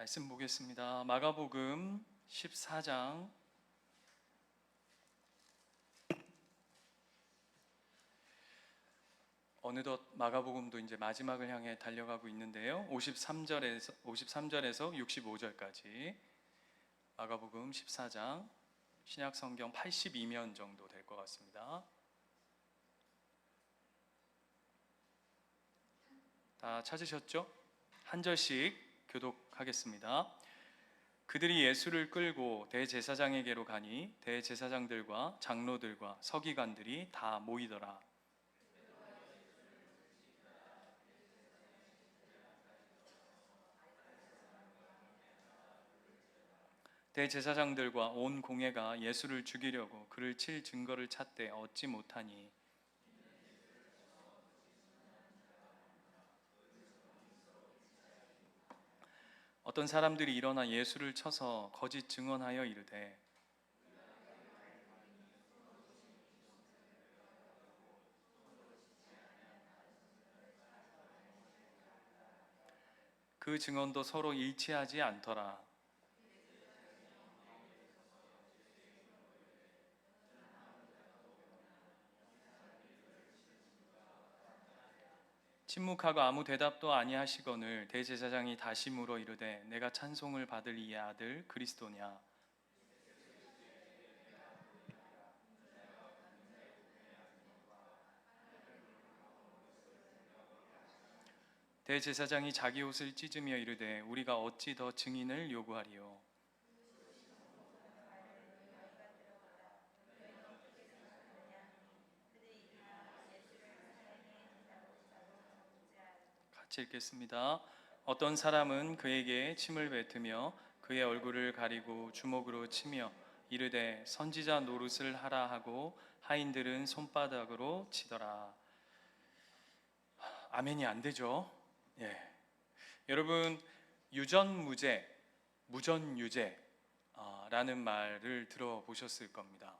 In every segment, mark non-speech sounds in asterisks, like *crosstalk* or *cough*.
말씀 보겠습니다. 마가복음 14장 어느덧 마가복음도 이제 마지막을 향해 달려가고 있는데요. 53절에서 53절에서 65절까지 마가복음 14장 신약 성경 82면 정도 될 것 같습니다. 다 찾으셨죠? 한 절씩 교독 하겠습니다. 그들이 예수를 끌고 대제사장에게로 가니 대제사장들과 장로들과 서기관들이 다 모이더라. 대제사장들과 온 공회가 예수를 죽이려고 그를 칠 증거를 찾되 얻지 못하니 어떤 사람들이 일어나 예수를 쳐서 거짓 증언하여 이르되 그 증언도 서로 일치하지 않더라. 침묵하고 아무 대답도 아니하시거늘 대제사장이 다시 물어 이르되 내가 찬송을 받을 이의 아들 그리스도냐? 대제사장이 자기 옷을 찢으며 이르되 우리가 어찌 더 증인을 요구하리요 같이 읽겠습니다. 어떤 사람은 그에게 침을 뱉으며 그의 얼굴을 가리고 주먹으로 치며 이르되 선지자 노릇을 하라 하고 하인들은 손바닥으로 치더라. 아멘이 안 되죠? 예. 여러분 유전무죄, 무전유죄라는 말을 들어보셨을 겁니다.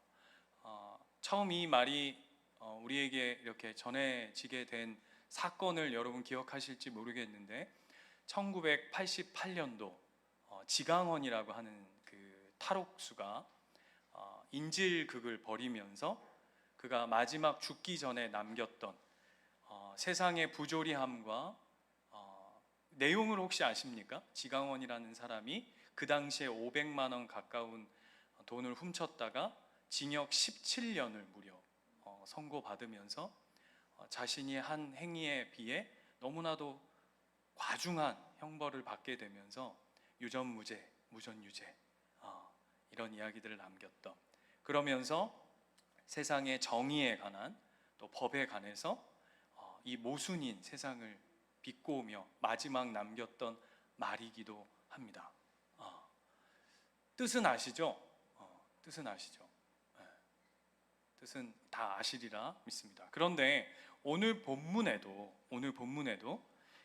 어, 처음 이 말이 어, 우리에게 이렇게 전해지게 된 사건을 여러분 기억하실지 모르겠는데 1988년도 어, 지강원이라고 하는 그 탈옥수가 어, 인질극을 벌이면서 그가 마지막 죽기 전에 남겼던 어, 세상의 부조리함과 어, 내용을 혹시 아십니까? 지강원이라는 사람이 그 당시에 500만 원 가까운 돈을 훔쳤다가 징역 17년을 무려 어, 선고받으면서 어, 자신이 한 행위에 비해 너무나도 과중한 형벌을 받게 되면서 유전무죄, 무전유죄 어, 이런 이야기들을 남겼던 그러면서 세상의 정의에 관한 또 법에 관해서 어, 이 모순인 세상을 비꼬으며 마지막 남겼던 말이기도 합니다. 어, 뜻은 아시죠? 어, 뜻은 아시죠? 네. 뜻은 다 아시리라 믿습니다. 그런데 오늘 본문에도 오늘 본문에도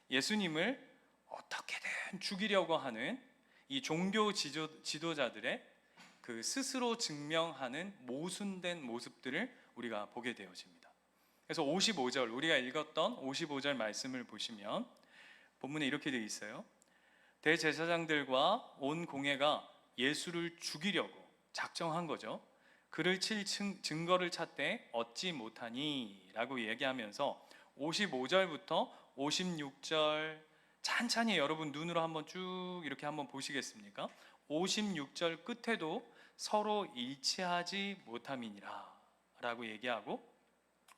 예수님을 어떻게든 죽이려고 하는 이 종교 지도, 지도자들의 그 스스로 증명하는 모순된 모습들을 우리가 보게 되어집니다. 그래서 55절 우리가 읽었던 55절 말씀을 보시면 본문에 이렇게 되어 있어요. 대제사장들과 온 공회가 예수를 죽이려고 작정한 거죠. 그를 칠 증- 증거를 찾되 얻지 못하니 라고 얘기하면서 55절부터 56절 찬찬히 여러분 눈으로 한번 쭉 이렇게 한번 보시겠습니까? 56절 끝에도 서로 일치하지 못함이니라 라고 얘기하고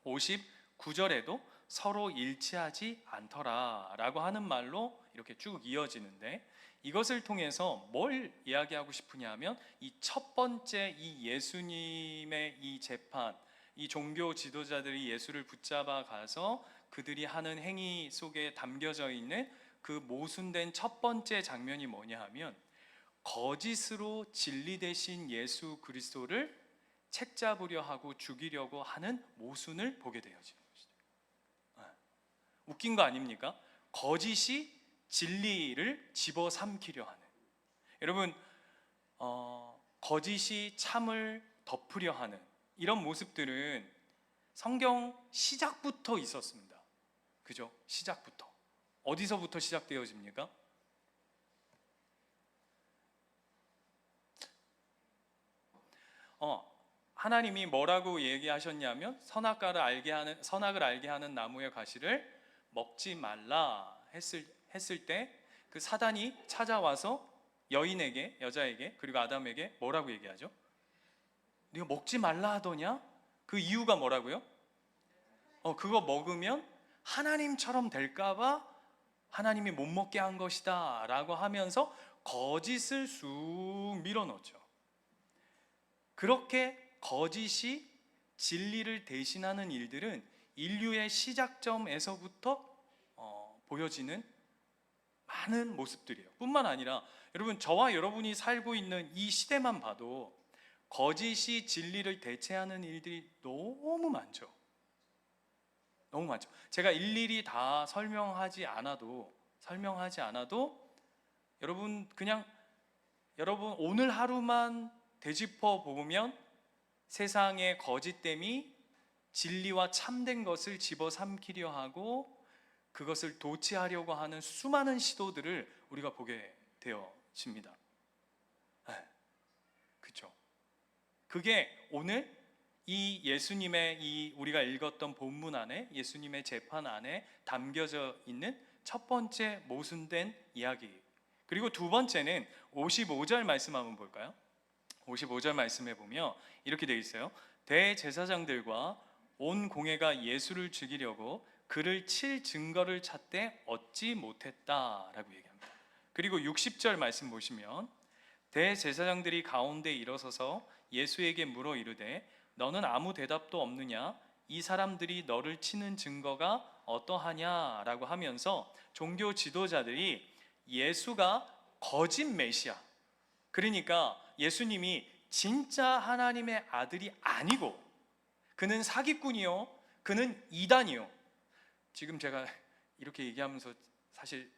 59절에도 서로 일치하지 않더라라고 하는 말로 이렇게 쭉 이어지는데 이것을 통해서 뭘 이야기하고 싶으냐면 이 첫 번째 이 예수님의 이 재판, 이 종교 지도자들이 예수를 붙잡아 가서 그들이 하는 행위 속에 담겨져 있는 그 모순된 첫 번째 장면이 뭐냐 하면 거짓으로 진리 대신 예수 그리스도를 책잡으려 하고 죽이려고 하는 모순을 보게. 네. 웃긴 거 아닙니까? 거짓이 진리를 집어삼키려 하는. 여러분, 어, 거짓이 참을 덮으려 하는 이런 모습들은 성경 시작부터 있었습니다. 그죠? 시작부터. 어디서부터 시작되어집니까? 어, 하나님이 뭐라고 얘기하셨냐면 선악과를 알게 하는 선악을 알게 하는 나무의 가시를 먹지 말라 했을 했을 때 그 사단이 찾아와서 여인에게 여자에게 그리고 아담에게 뭐라고 얘기하죠? 네가 먹지 말라 하더냐? 그 이유가 뭐라고요? 어 그거 먹으면 하나님처럼 될까봐 하나님이 못 먹게 한 것이다 라고 하면서 거짓을 쑥 밀어넣죠. 그렇게 거짓이 진리를 대신하는 일들은 인류의 시작점에서부터 어, 보여지는 많은 모습들이에요. 뿐만 아니라 여러분 저와 여러분이 살고 있는 이 시대만 봐도 거짓이 진리를 대체하는 일들이 너무 많죠. 너무 많죠. 제가 일일이 다 설명하지 않아도 설명하지 않아도 여러분 그냥 여러분 오늘 하루만 되짚어 보면 세상의 거짓됨이 진리와 참된 것을 집어삼키려 하고 그것을 도취하려고 하는 수많은 시도들을 우리가 보게 되어집니다. 그렇죠. 그게 오늘 이 예수님의 이 우리가 읽었던 본문 안에 예수님의 재판 안에 담겨져 있는 첫 번째 모순된 이야기. 그리고 두 번째는 55절 말씀 한번 볼까요? 55절 말씀해 보면 이렇게 되어 있어요. 대제사장들과 온 공회가 예수를 죽이려고 그를 칠 증거를 찾되 얻지 못했다라고 얘기합니다. 그리고 60절 말씀 보시면 대제사장들이 가운데 일어서서 예수에게 물어 이르되 너는 아무 대답도 없느냐 이 사람들이 너를 치는 증거가 어떠하냐라고 하면서 종교 지도자들이 예수가 거짓 메시아 그러니까 예수님이 진짜 하나님의 아들이 아니고 그는 사기꾼이요 그는 이단이요 지금 제가 이렇게 얘기하면서 사실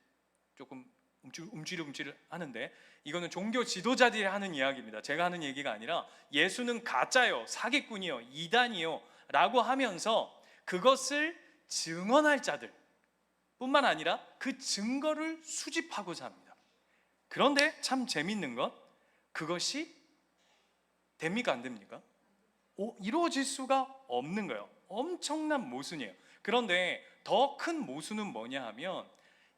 조금 움찔움찔 하는데 이거는 종교 지도자들이 하는 이야기입니다. 제가 하는 얘기가 아니라 예수는 가짜요, 사기꾼이요, 이단이요 라고 하면서 그것을 증언할 자들 뿐만 아니라 그 증거를 수집하고자 합니다. 그런데 참 재밌는 건 그것이 됩니까 안 됩니까? 오, 이루어질 수가 없는 거예요. 엄청난 모순이에요. 그런데 더 큰 모순은 뭐냐 하면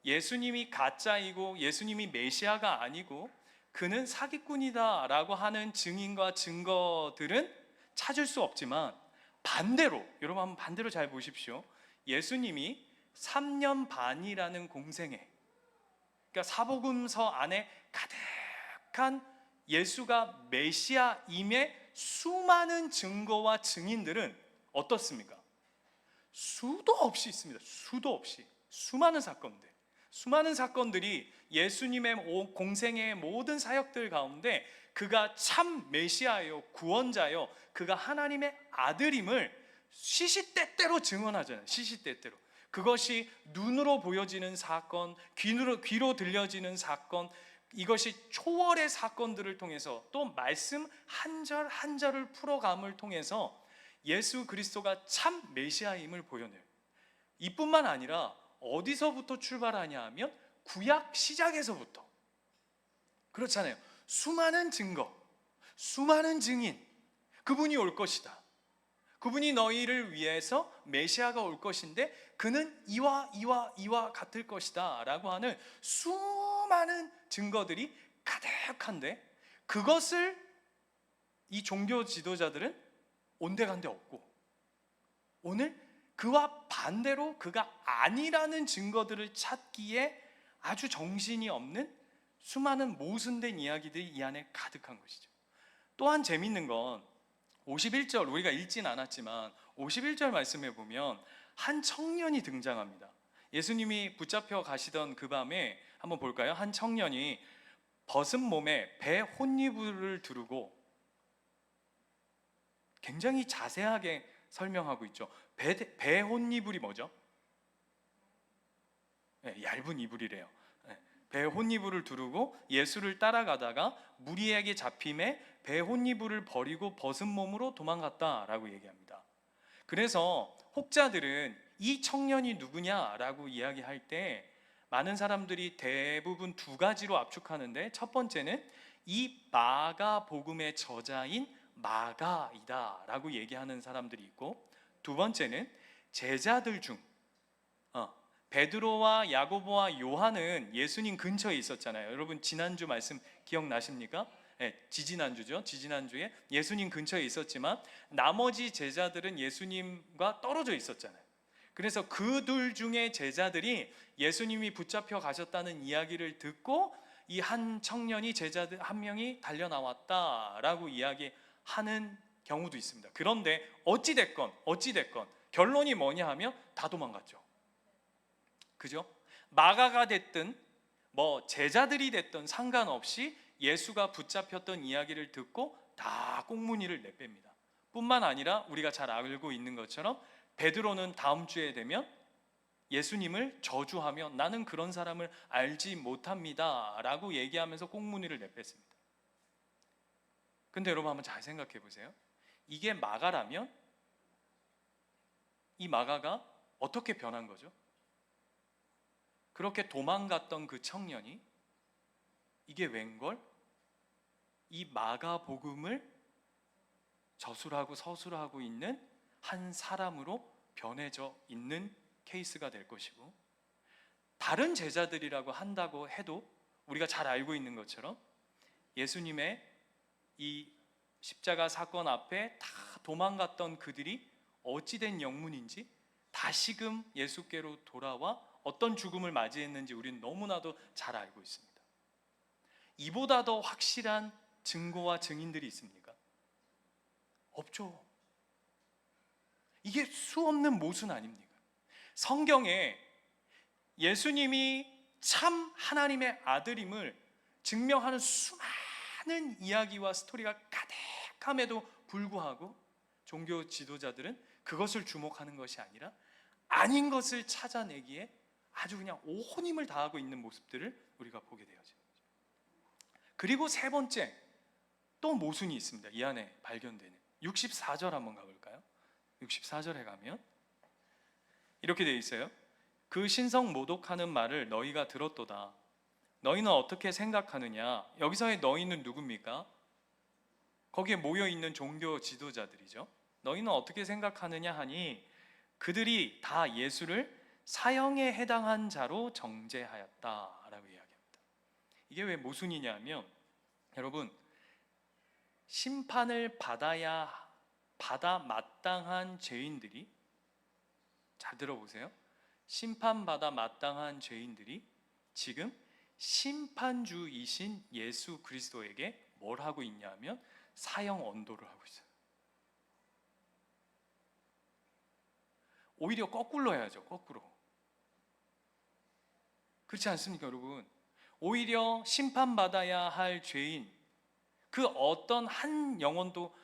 예수님이 가짜이고 예수님이 메시아가 아니고 그는 사기꾼이다라고 하는 증인과 증거들은 찾을 수 없지만 반대로 여러분 한번 반대로 잘 보십시오. 예수님이 3년 반이라는 공생애 그러니까 사복음서 안에 가득한 예수가 메시아임의 수많은 증거와 증인들은 어떻습니까? 수도 없이 있습니다. 수도 없이 수많은 사건들 수많은 사건들이 예수님의 공생의 모든 사역들 가운데 그가 참 메시아요, 구원자요, 그가 하나님의 아들임을 시시때때로 증언하잖아요. 시시때때로. 그것이 눈으로 보여지는 사건, 귀로, 귀로 들려지는 사건, 이것이 초월의 사건들을 통해서 또 말씀 한 절 한 절을 풀어감을 통해서 예수 그리스도가 참 메시아임을 보여내요. 이뿐만 아니라 어디서부터 출발하냐 하면 구약 시작에서부터 그렇잖아요. 수많은 증거, 수많은 증인, 그분이 올 것이다. 그분이 너희를 위해서 메시아가 올 것인데 그는 이와 이와 이와 같을 것이다 라고 하는 수많은 증거들이 가득한데 그것을 이 종교 지도자들은 온데간데 없고 오늘 그와 반대로 그가 아니라는 증거들을 찾기에 아주 정신이 없는 수많은 모순된 이야기들이 이 안에 가득한 것이죠. 또한 재밌는 건 51절 우리가 읽진 않았지만 51절 말씀해 보면 한 청년이 등장합니다. 예수님이 붙잡혀 가시던 그 밤에 한번 볼까요? 한 청년이 벗은 몸에 배 혼이불을 두르고 굉장히 자세하게 설명하고 있죠. 배, 배 혼이불이 뭐죠? 네, 얇은 이불이래요. 네, 배 혼이불을 두르고 예수를 따라가다가 무리에게 잡힘에 배 혼이불을 버리고 벗은 몸으로 도망갔다라고 얘기합니다. 그래서 혹자들은 이 청년이 누구냐라고 이야기할 때 많은 사람들이 대부분 두 가지로 압축하는데 첫 번째는 이 마가 복음의 저자인 마가이다라고 얘기하는 사람들이 있고 두 번째는 제자들 중 어, 베드로와 야고보와 요한은 예수님 근처에 있었잖아요. 여러분 지난주 말씀 기억나십니까? 네, 지지난주죠. 지지난주에 예수님 근처에 있었지만 나머지 제자들은 예수님과 떨어져 있었잖아요. 그래서 그 둘 중에 제자들이 예수님이 붙잡혀 가셨다는 이야기를 듣고 이 한 청년이 제자들 한 명이 달려 나왔다라고 이야기하는 경우도 있습니다. 그런데 어찌 됐건 어찌 됐건 결론이 뭐냐 하면 다 도망갔죠. 그죠? 마가가 됐든 뭐 제자들이 됐든 상관없이 예수가 붙잡혔던 이야기를 듣고 다 꽁무니를 내뺍니다. 뿐만 아니라 우리가 잘 알고 있는 것처럼 베드로는 다음 주에 되면 예수님을 저주하며 나는 그런 사람을 알지 못합니다라고 얘기하면서 꽁무니를 내뺐습니다. 근데 여러분 한번 잘 생각해 보세요. 이게 마가라면 이 마가가 어떻게 변한 거죠? 그렇게 도망갔던 그 청년이 이게 웬걸? 이 마가 복음을 저술하고 서술하고 있는 한 사람으로 변해져 있는 케이스가 될 것이고 다른 제자들이라고 한다고 해도 우리가 잘 알고 있는 것처럼 예수님의 이 십자가 사건 앞에 다 도망갔던 그들이 어찌된 영문인지 다시금 예수께로 돌아와 어떤 죽음을 맞이했는지 우리는 너무나도 잘 알고 있습니다. 이보다 더 확실한 증거와 증인들이 있습니까? 없죠. 이게 수 없는 모순 아닙니까? 성경에 예수님이 참 하나님의 아들임을 증명하는 수많은 이야기와 스토리가 가득함에도 불구하고 종교 지도자들은 그것을 주목하는 것이 아니라 아닌 것을 찾아내기에 아주 그냥 온 힘을 다하고 있는 모습들을 우리가 보게 되어집니다. 그리고 세 번째 또 모순이 있습니다. 이 안에 발견되는 64절 한번 가볼까요? 64절에 가면 이렇게 되어 있어요. 그 신성 모독하는 말을 너희가 들었도다. 너희는 어떻게 생각하느냐? 여기서의 너희는 누굽니까? 거기에 모여 있는 종교 지도자들이죠. 너희는 어떻게 생각하느냐 하니 그들이 다 예수를 사형에 해당한 자로 정죄하였다라고 이야기합니다. 이게 왜 모순이냐면 여러분 심판을 받아야 받아 마땅한 죄인들이 잘 들어보세요. 심판받아 마땅한 죄인들이 지금 심판주이신 예수 그리스도에게 뭘 하고 있냐면 사형 언도를 하고 있어요. 오히려 거꾸로 해야죠. 거꾸로. 그렇지 않습니까, 여러분? 오히려 심판받아야 할 죄인, 그 어떤 한 영혼도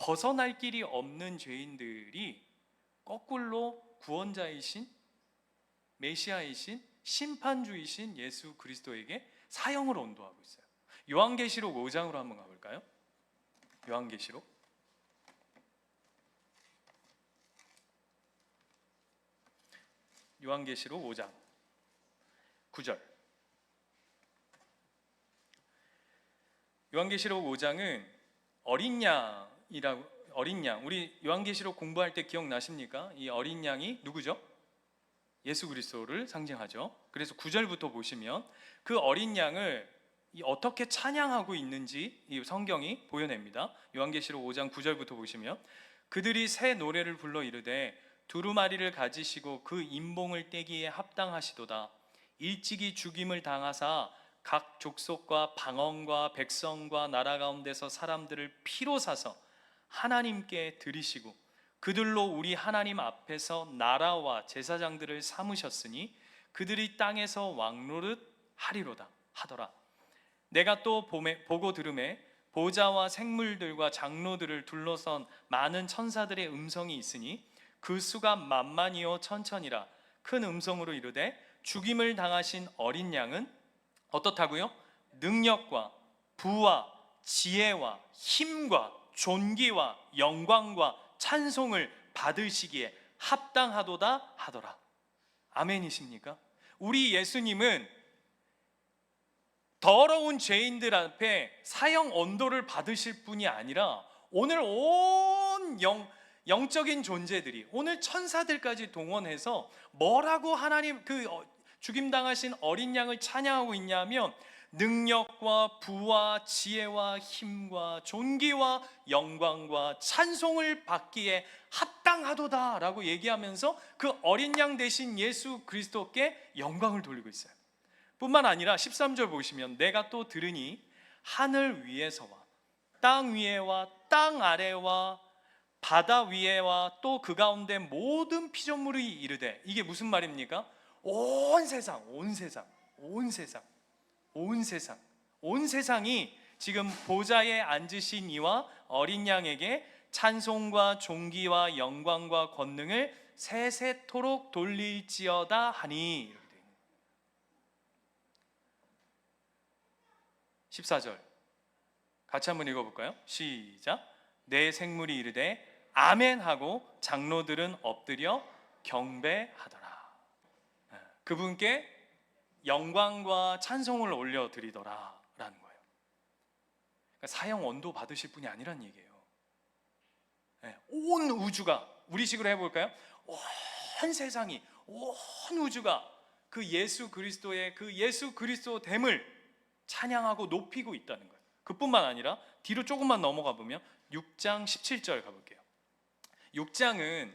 벗어날 길이 없는 죄인들이 거꾸로 구원자이신 메시아이신 심판주이신 예수 그리스도에게 사형을 언도하고 있어요. 요한계시록 5장으로 한번 가볼까요? 요한계시록 요한계시록 5장 9절 요한계시록 5장은 어린 양 이라고 어린 양 우리 요한계시록 공부할 때 기억나십니까? 이 어린 양이 누구죠? 예수 그리스도를 상징하죠. 그래서 9절부터 보시면 그 어린 양을 어떻게 찬양하고 있는지 이 성경이 보여냅니다. 요한계시록 5장 9절부터 보시면 그들이 새 노래를 불러 이르되 두루마리를 가지시고 그 인봉을 떼기에 합당하시도다. 일찍이 죽임을 당하사 각 족속과 방언과 백성과 나라 가운데서 사람들을 피로 사서 하나님께 드리시고 그들로 우리 하나님 앞에서 나라와 제사장들을 삼으셨으니 그들이 땅에서 왕노릇 하리로다 하더라. 내가 또 봄에, 보고 들음에 보좌와 생물들과 장로들을 둘러선 많은 천사들의 음성이 있으니 그 수가 만만이요 천천이라 큰 음성으로 이르되 죽임을 당하신 어린 양은 어떻다고요? 능력과 부와 지혜와 힘과 존귀와 영광과 찬송을 받으시기에 합당하도다 하더라. 아멘이십니까? 우리 예수님은 더러운 죄인들 앞에 사형 언도를 받으실 분이 아니라 오늘 온 영, 영적인 존재들이 오늘 천사들까지 동원해서 뭐라고 하나님 그 어, 죽임당하신 어린 양을 찬양하고 있냐면 능력과 부와 지혜와 힘과 존귀와 영광과 찬송을 받기에 합당하도다라고 얘기하면서 그 어린 양 대신 예수 그리스도께 영광을 돌리고 있어요. 뿐만 아니라 13절 보시면 내가 또 들으니 하늘 위에서와 땅 위에와 땅 아래와 바다 위에와 또 그 가운데 모든 피조물이 이르되 이게 무슨 말입니까? 온 세상, 온 세상, 온 세상, 온 세상, 온 세상이 지금 보좌에 앉으신 이와 어린 양에게 찬송과 존귀와 영광과 권능을 세세토록 돌릴지어다 하니 이렇게 되어 있네요. 14절 같이 한번 읽어볼까요? 시작 내 생물이 이르되 아멘 하고 장로들은 엎드려 경배하더라 예, 그분께 영광과 찬송을 올려드리더라 라는 거예요 그러니까 사형 원도 받으실 분이 아니란 얘기예요 예, 온 우주가 우리식으로 해볼까요? 온 세상이 온 우주가 그 예수 그리스도의 그 예수 그리스도 됨을 찬양하고 높이고 있다는 거예요. 그뿐만 아니라 뒤로 조금만 넘어가 보면 6장 17절 가볼게요. 6장은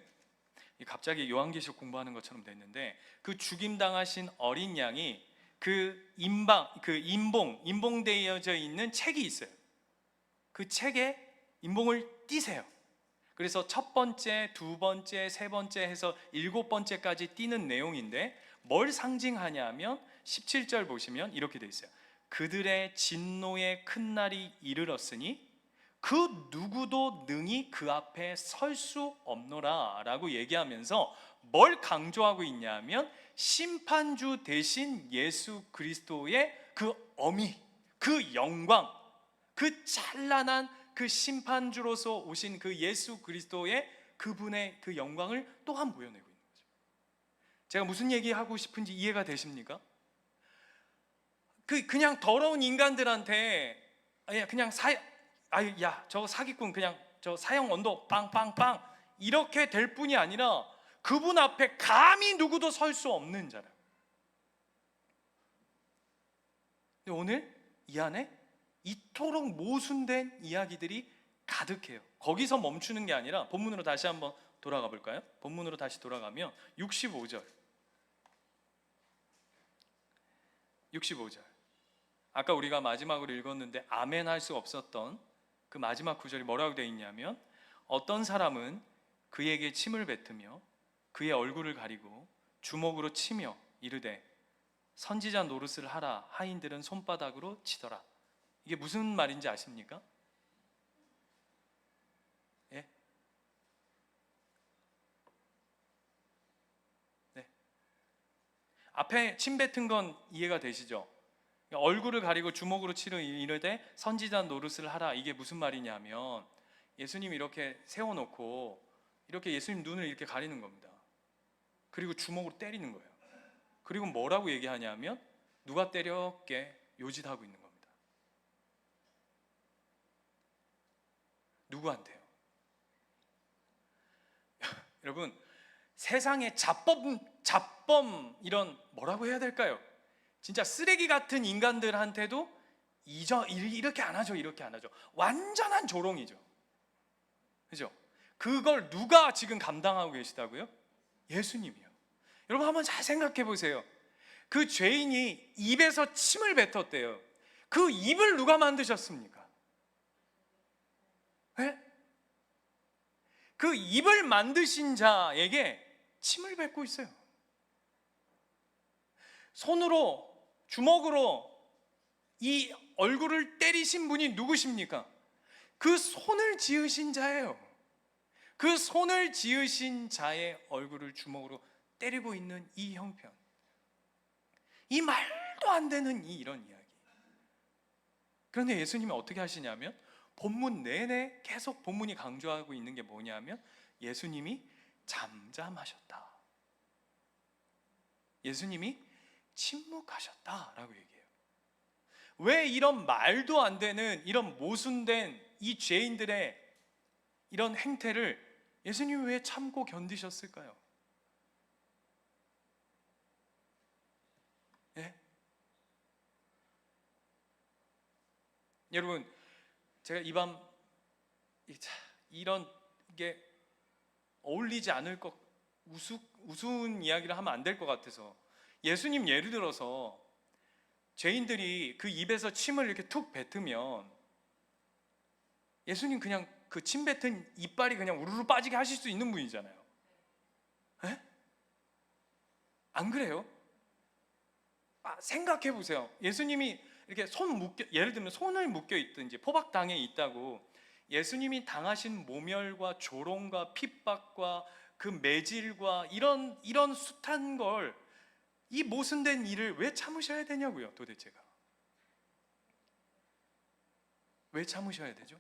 갑자기 요한계시록 공부하는 것처럼 됐는데 그 죽임 당하신 어린 양이 그 임방 그 임봉 임봉되어져 있는 책이 있어요. 그 책에 임봉을 띄세요. 그래서 첫 번째, 두 번째, 세 번째 해서 일곱 번째까지 띄는 내용인데 뭘 상징하냐면 17절 보시면 이렇게 돼 있어요. 그들의 진노의 큰 날이 이르렀으니 그 누구도 능히 그 앞에 설 수 없노라라고 얘기하면서 뭘 강조하고 있냐면 심판주 대신 예수 그리스도의 그 어미, 그 영광, 그 찬란한 그 심판주로서 오신 그 예수 그리스도의 그분의 그 영광을 또한 보여내고 있는 거죠. 제가 무슨 얘기하고 싶은지 이해가 되십니까? 그 그냥 더러운 인간들한테 그냥 사 아유 야 저 사기꾼 그냥 저 사형 언도 빵빵빵 이렇게 될 뿐이 아니라 그분 앞에 감히 누구도 설 수 없는 자라. 근데 오늘 이 안에 이토록 모순된 이야기들이 가득해요. 거기서 멈추는 게 아니라 본문으로 다시 한번 돌아가 볼까요? 본문으로 다시 돌아가면 65절. 65절. 아까 우리가 마지막으로 읽었는데 아멘 할 수 없었던 그 마지막 구절이 뭐라고 되어 있냐면 어떤 사람은 그에게 침을 뱉으며 그의 얼굴을 가리고 주먹으로 치며 이르되 선지자 노릇을 하라 하인들은 손바닥으로 치더라. 이게 무슨 말인지 아십니까? 예? 네. 앞에 침 뱉은 건 이해가 되시죠? 얼굴을 가리고 주먹으로 치르 이르되 선지자 노릇을 하라. 이게 무슨 말이냐면 예수님 이렇게 세워놓고 이렇게 예수님 눈을 이렇게 가리는 겁니다. 그리고 주먹으로 때리는 거예요. 그리고 뭐라고 얘기하냐면 누가 때렸게 요짓하고 있는 겁니다. 누구한테요? *laughs* 여러분 세상에 자범 자범 이런 뭐라고 해야 될까요? 진짜 쓰레기 같은 인간들한테도 이저 이렇게 안 하죠, 이렇게 안 하죠. 완전한 조롱이죠. 그죠? 그걸 누가 지금 감당하고 계시다고요? 예수님이요. 여러분 한번 잘 생각해 보세요. 그 죄인이 입에서 침을 뱉었대요. 그 입을 누가 만드셨습니까? 네? 그 입을 만드신 자에게 침을 뱉고 있어요. 손으로 주먹으로 이 얼굴을 때리신 분이 누구십니까? 그 손을 지으신 자예요. 그 손을 지으신 자의 얼굴을 주먹으로 때리고 있는 이 형편. 이 말도 안 되는 이 이런 이야기. 그런데 예수님이 어떻게 하시냐면 본문 내내 계속 본문이 강조하고 있는 게 뭐냐면 예수님이 잠잠하셨다. 예수님이 침묵하셨다라고 얘기해요. 왜 이런 말도 안 되는 이런 모순된 이 죄인들의 이런 행태를 예수님 왜 참고 견디셨을까요? 예? 여러분, 제가 이 차- 이런 게 어울리지 않을 것 우스, 우스운 이야기를 하면 안 될 것 같아서 예수님 예를 들어서 죄인들이 그 입에서 침을 이렇게 툭 뱉으면 예수님 그냥 그 침 뱉은 이빨이 그냥 우르르 빠지게 하실 수 있는 분이잖아요. 에? 안 그래요? 아, 생각해 보세요. 예수님이 이렇게 손 묶여 예를 들면 손을 묶여 있든지 포박당에 있다고 예수님이 당하신 모멸과 조롱과 핍박과 그 매질과 이런 이런 숱한 걸 이 모순된 일을 왜 참으셔야 되냐고요, 도대체가. 왜 참으셔야 되죠?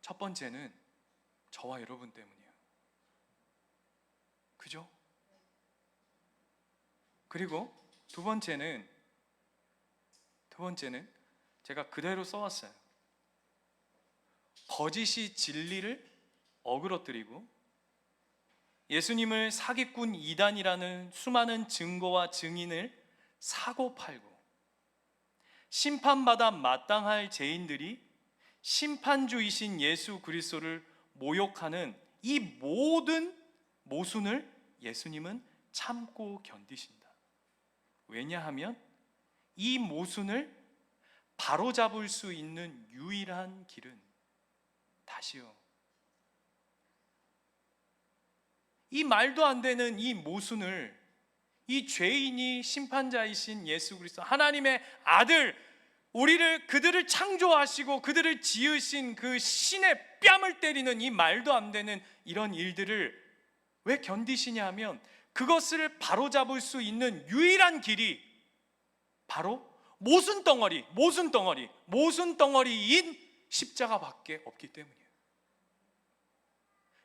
첫 번째는 저와 여러분 때문이에요. 그죠? 그리고 두 번째는 두 번째는 제가 그대로 써왔어요. 거짓이 진리를 어그러뜨리고 예수님을 사기꾼 이단이라는 수많은 증거와 증인을 사고 팔고 심판받아 마땅할 죄인들이 심판주이신 예수 그리스도를 모욕하는 이 모든 모순을 예수님은 참고 견디신다. 왜냐하면 이 모순을 바로잡을 수 있는 유일한 길은 다시요. 이 말도 안 되는 이 모순을 이 죄인이 심판자이신 예수 그리스도 하나님의 아들 우리를 그들을 창조하시고 그들을 지으신 그 신의 뺨을 때리는 이 말도 안 되는 이런 일들을 왜 견디시냐 하면 그것을 바로잡을 수 있는 유일한 길이 바로 모순 덩어리, 모순 덩어리, 모순 덩어리인 십자가밖에 없기 때문이에요.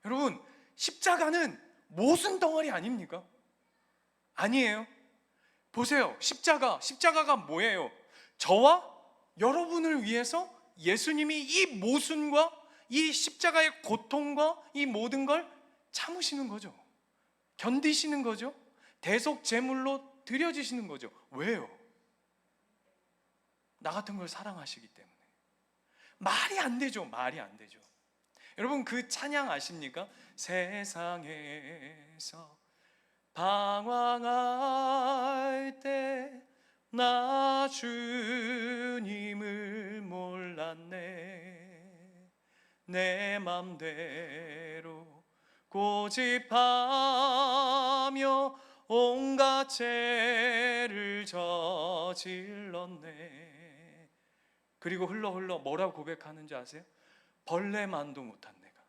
여러분, 십자가는 모순 덩어리 아닙니까? 아니에요. 보세요. 십자가, 십자가가 뭐예요? 저와 여러분을 위해서 예수님이 이 모순과 이 십자가의 고통과 이 모든 걸 참으시는 거죠. 견디시는 거죠. 대속 제물로 드려지시는 거죠. 왜요? 나 같은 걸 사랑하시기 때문에. 말이 안 되죠. 말이 안 되죠. 여러분 그 찬양 아십니까? 세상에서 방황할 때 나 주님을 몰랐네. 내 맘대로 고집하며 온갖 죄를 저질렀네. 그리고 흘러 흘러 뭐라고 고백하는지 아세요? 벌레만도 못한 내가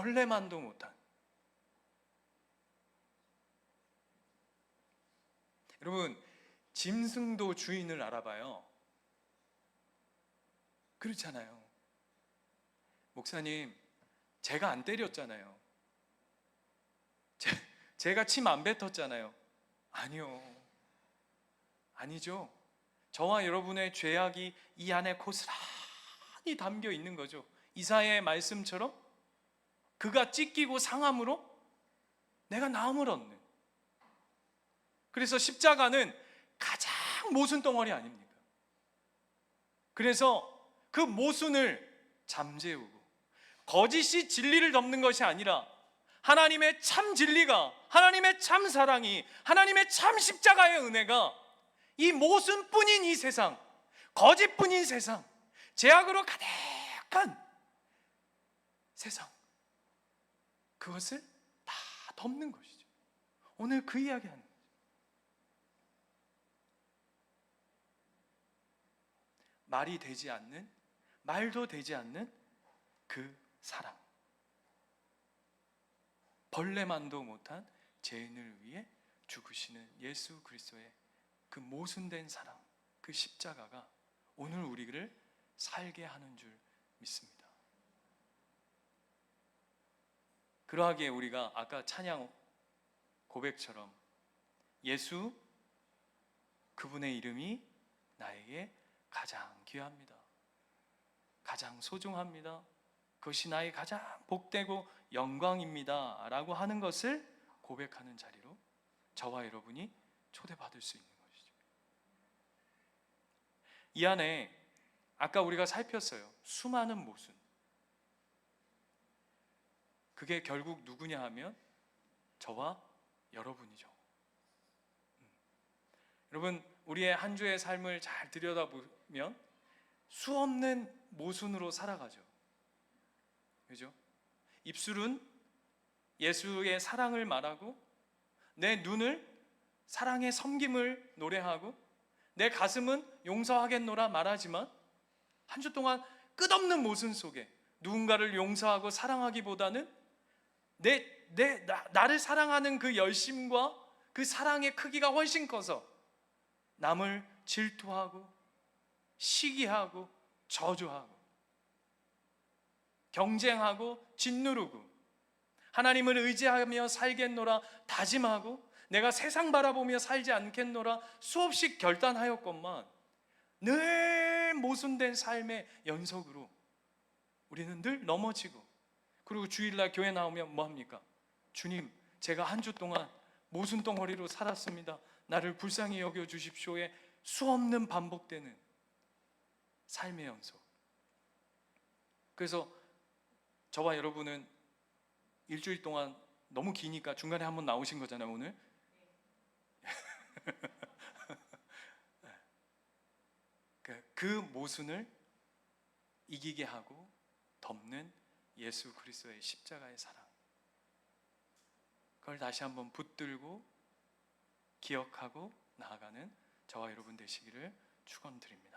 벌레만도 못한. 여러분 짐승도 주인을 알아봐요. 그렇잖아요. 목사님 제가 안 때렸잖아요. 제, 제가 침 안 뱉었잖아요. 아니요. 아니죠. 저와 여러분의 죄악이 이 안에 고스란히 담겨 있는 거죠. 이사의 말씀처럼 그가 찢기고 상함으로 내가 나음을 얻는. 그래서 십자가는 가장 모순 덩어리 아닙니까? 그래서 그 모순을 잠재우고 거짓이 진리를 덮는 것이 아니라 하나님의 참 진리가 하나님의 참 사랑이 하나님의 참 십자가의 은혜가 이 모순뿐인 이 세상, 거짓뿐인 세상, 죄악으로 가득한 세상, 그것을 다 덮는 것이죠. 오늘 그 이야기 하는 거죠. 말이 되지 않는, 말도 되지 않는 그 사랑. 벌레만도 못한 죄인을 위해 죽으시는 예수 그리스도의 그 모순된 사랑, 그 십자가가 오늘 우리를 살게 하는 줄 믿습니다. 그러하기에 우리가 아까 찬양 고백처럼 예수 그분의 이름이 나에게 가장 귀합니다. 가장 소중합니다. 그것이 나의 가장 복되고 영광입니다. 라고 하는 것을 고백하는 자리로 저와 여러분이 초대받을 수 있는 것이죠. 이 안에 아까 우리가 살폈어요. 수많은 모순. 그게 결국 누구냐 하면 저와 여러분이죠. 음. 여러분, 우리의 한 주의 삶을 잘 들여다보면 수 없는 모순으로 살아가죠. 그죠? 입술은 예수의 사랑을 말하고 내 눈을 사랑의 섬김을 노래하고 내 가슴은 용서하겠노라 말하지만 한 주 동안 끝없는 모순 속에 누군가를 용서하고 사랑하기보다는 내, 내, 나, 나를 사랑하는 그 열심과 그 사랑의 크기가 훨씬 커서 남을 질투하고 시기하고 저주하고 경쟁하고 짓누르고 하나님을 의지하며 살겠노라 다짐하고 내가 세상 바라보며 살지 않겠노라 수없이 결단하였건만 늘 모순된 삶의 연속으로 우리는 늘 넘어지고 그리고 주일날 교회 나오면 뭐 합니까? 주님, 제가 한 주 동안 모순 덩어리로 살았습니다. 나를 불쌍히 여겨 주십시오의 수없는 반복되는 삶의 연속. 그래서 저와 여러분은 일주일 동안 너무 기니까 중간에 한번 나오신 거잖아요, 오늘. *laughs* 그- 그 모순을 이기게 하고 덮는 예수 그리스도의 십자가의 사랑. 그걸 다시 한번 붙들고 기억하고 나아가는 저와 여러분 되시기를 축원드립니다.